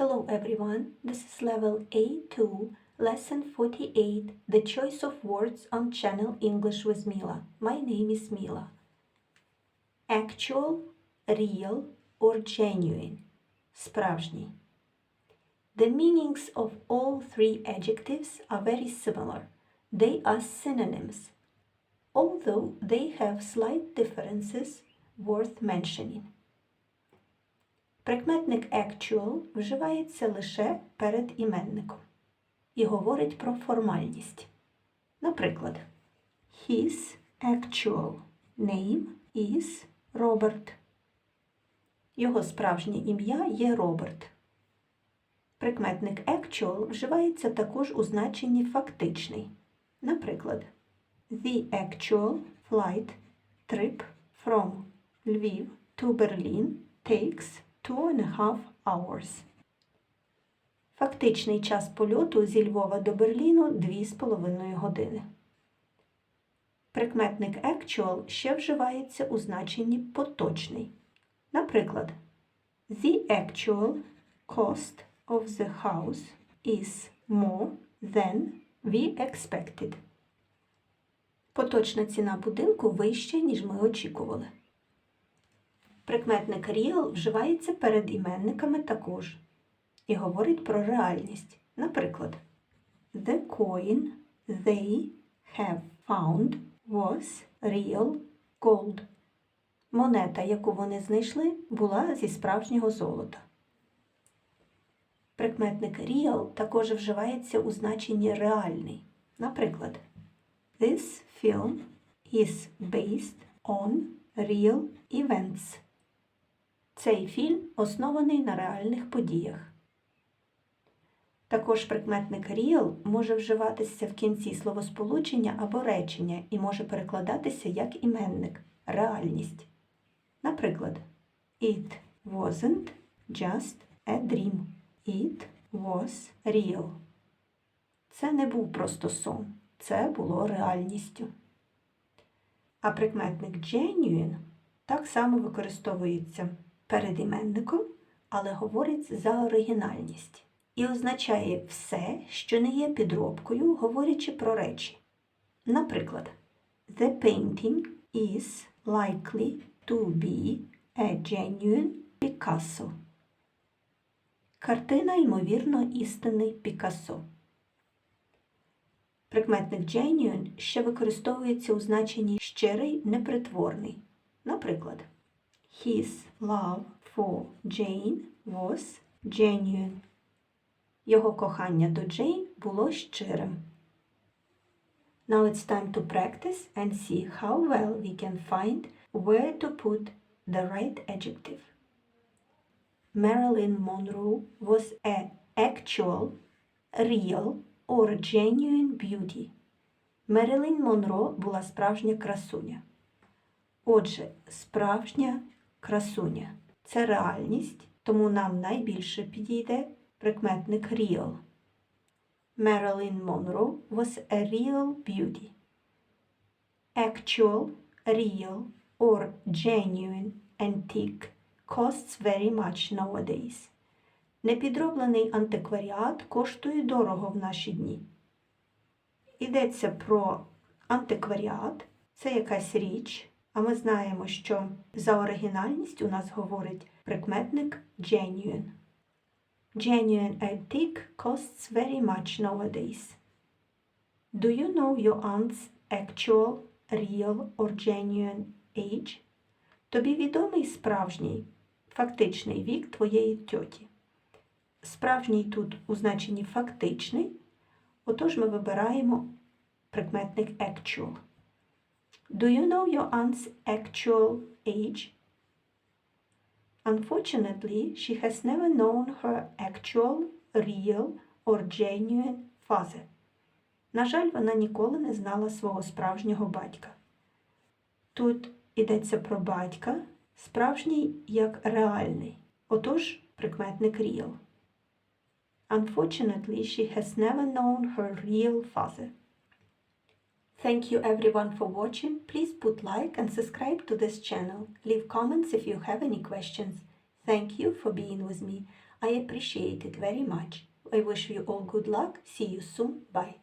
Hello everyone, this is level A2, lesson 48, the choice of words on channel English with Mila. My name is Mila. Actual, real or genuine. Справжній. The meanings of all three adjectives are very similar. They are synonyms, although they have slight differences worth mentioning. Прикметник actual вживається лише перед іменником і говорить про формальність. Наприклад, His actual name is Robert. Його справжнє ім'я є Роберт. Прикметник actual вживається також у значенні фактичний. Наприклад, The actual flight trip from Lviv to Berlin takes two and a half hours. Фактичний час польоту зі Львова до Берліну 2,5 години. Прикметник actual ще вживається у значенні поточний. Наприклад, The actual cost of the house is more than we expected. Поточна ціна будинку вища, ніж ми очікували. Прикметник real вживається перед іменниками також і говорить про реальність. Наприклад, The coin they have found was real gold. Монета, яку вони знайшли, була зі справжнього золота. Прикметник real також вживається у значенні реальний. Наприклад, This film is based on real events. Цей фільм оснований на реальних подіях. Також прикметник real може вживатися в кінці словосполучення або речення і може перекладатися як іменник реальність. Наприклад, It wasn't just a dream. It was real. Це не був просто сон. Це було реальністю. А прикметник genuine так само використовується перед іменником, але говорить за оригінальність. І означає все, що не є підробкою, говорячи про речі. Наприклад, The painting is likely to be a genuine Picasso. Картина, ймовірно, істинний Пікассо. Прикметник genuine ще використовується у значенні щирий, непритворний. Наприклад, His love for Jane was genuine. Його кохання до Джейн було щирим. Now it's time to practice and see how well we can find where to put the right adjective. Marilyn Monroe was a actual, real or genuine beauty. Мерилін Монро була справжня красуня. Отже, справжня красуня це реальність, тому нам найбільше підійде прикметник real. Marilyn Monroe was a real beauty. Actual, real or genuine antique costs very much nowadays. Непідроблений антикваріат коштує дорого в наші дні. Йдеться про антикваріат, це якась річ, а ми знаємо, що за оригінальність у нас говорить прикметник genuine. Genuine antique costs very much nowadays. Do you know your aunt's actual, real or genuine age? Тобі відомий справжній, фактичний вік твоєї тьоті. Справжній тут у значенні фактичний, отож ми вибираємо прикметник actual. Do you know your aunt's actual age? Unfortunately, she has never known her actual, real or genuine father. На жаль, вона ніколи не знала свого справжнього батька. Тут йдеться про батька, справжній як реальний, отож прикметник real. Unfortunately, she has never known her real father. Thank you everyone for watching. Please put like and subscribe to this channel. Leave comments if you have any questions. Thank you for being with me. I appreciate it very much. I wish you all good luck. See you soon. Bye.